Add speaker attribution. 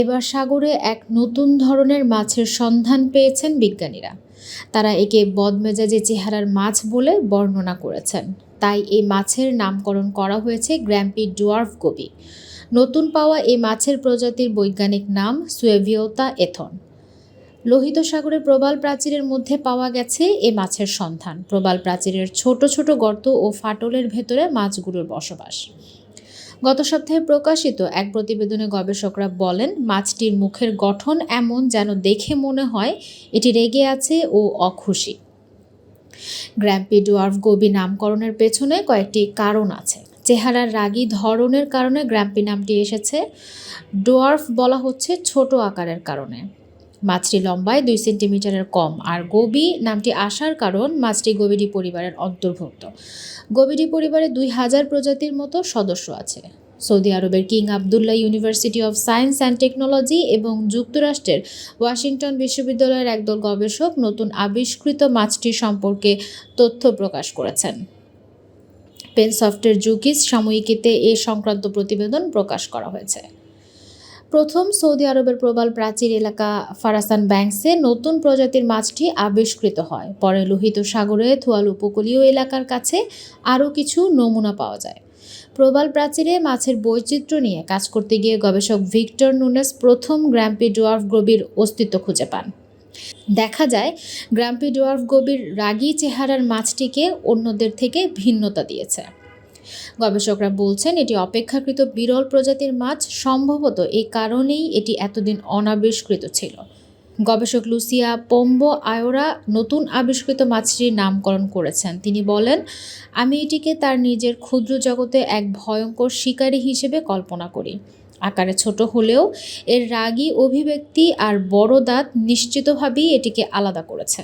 Speaker 1: এবার সাগরে এক নতুন ধরনের মাছের সন্ধান পেয়েছেন বিজ্ঞানীরা। তারা একে বদমেজাজে চেহারার মাছ বলে বর্ণনা করেছেন। তাই এই মাছের নামকরণ করা হয়েছে গ্র্যাম্পি ডোয়ার্ফ গোবি নতুন পাওয়া এই মাছের প্রজাতির বৈজ্ঞানিক নাম সুয়েভিওতা এথন। লোহিত সাগরের প্রবাল প্রাচীরের মধ্যে পাওয়া গেছে এ মাছের সন্ধান। প্রবাল প্রাচীরের ছোট ছোট গর্ত ও ফাটলের ভেতরে মাছগুলোর বসবাস। গত সপ্তাহে প্রকাশিত এক প্রতিবেদনে গবেষকরা বলেন, মাছটির মুখের গঠন এমন যেন দেখে মনে হয় এটি রেগে আছে ও অখুশি। গ্র্যাম্পি ডোয়ার্ফ গোবি নামকরণের পেছনে কয়েকটি কারণ আছে। চেহারার রাগী ধরনের কারণে গ্র্যাম্পি নামটি এসেছে। ডোয়ার্ফ বলা হচ্ছে ছোট আকারের কারণে। মাছটি লম্বায় দুই সেন্টিমিটারের কম। আর গোবি নামটি আসার কারণ মাছটি গোবিডি পরিবারের অন্তর্ভুক্ত। গোবিডি পরিবারে দুই হাজার প্রজাতির মতো সদস্য আছে। সৌদি আরবের King Abdullah University of Science and Technology এবং যুক্তরাষ্ট্রের ওয়াশিংটন বিশ্ববিদ্যালয়ের একদল গবেষক নতুন আবিষ্কৃত মাছটি সম্পর্কে তথ্য প্রকাশ করেছেন। পেনসফটের জুকিস সাময়িকীতে এ সংক্রান্ত প্রতিবেদন প্রকাশ করা হয়েছে। প্রথম সৌদি আরবের প্রবাল প্রাচীর এলাকা ফারাসান ব্যাংকসে নতুন প্রজাতির মাছটি আবিষ্কৃত হয়। পরে লোহিত সাগরে থুয়াল উপকূলীয় এলাকার কাছে আরও কিছু নমুনা পাওয়া যায়। প্রবাল প্রাচীরে মাছের বৈচিত্র্য নিয়ে কাজ করতে গিয়ে গবেষক ভিক্টর নুনেস প্রথম গ্র্যাম্পি ডোয়ার্ফ গবির অস্তিত্ব খুঁজে পান। দেখা যায়, গ্র্যাম্পি ডোয়ার্ফ গবির রাগী চেহারার মাছটিকে অন্যদের থেকে ভিন্নতা দিয়েছে। গবেষকরা বলছেন, এটি অপেক্ষাকৃত বিরল প্রজাতির মাছ। সম্ভবত এই কারণেই এটি এতদিন অনাবিষ্কৃত ছিল। গবেষক লুসিয়া পম্বো আয়োরা নতুন আবিষ্কৃত মাছটির নামকরণ করেছেন। তিনি বলেন, আমি এটিকে তার নিজের ক্ষুদ্র জগতে এক ভয়ঙ্কর শিকারী হিসেবে কল্পনা করি। আকারে ছোট হলেও এর রাগী অভিব্যক্তি আর বড় দাঁত নিশ্চিতভাবেই এটিকে আলাদা করেছে।